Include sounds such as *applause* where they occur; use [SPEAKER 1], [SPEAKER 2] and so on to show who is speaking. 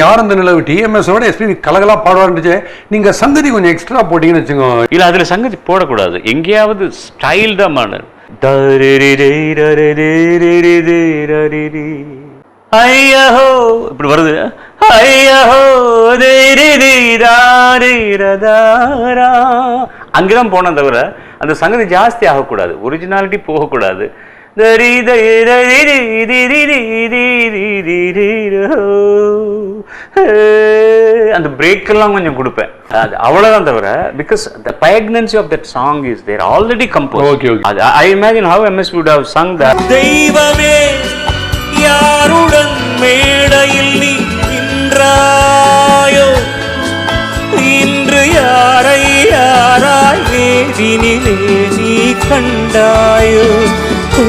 [SPEAKER 1] யார் அந்த நிலவு? டிஎம்எஸ் விட எஸ்பி கலகலா பாடுவாருந்துச்சு நீங்க சங்கதி கொஞ்சம் எக்ஸ்ட்ரா போட்டீங்கன்னு வச்சுக்கோங்க
[SPEAKER 2] இல்ல அதுல சங்கதி போடக்கூடாது. எங்கேயாவது ஸ்டைல் தான் மாடு ஐயோ இப்படி வருது. ஐயோ அங்கதான் போனேன் தவிர அந்த சங்கதி ஜாஸ்தி ஆகக்கூடாது ஒரிஜினாலிட்டி போகக்கூடாது தரி தரி *laughs* அந்த பிரேக் எல்லாம் கொஞ்சம் கொடுப்பேன். அது அவ்வளவுதான் தவிர because the poignancy of that song is there already compose
[SPEAKER 1] Okay, okay.
[SPEAKER 2] அது I imagine how MS would have sung that
[SPEAKER 3] தெய்வமே யாருடன் மேடையில் நீ நின்றாயோ? இன்று யாரை யாராய் வேதினிலே நீ கண்டாயோ? ஓ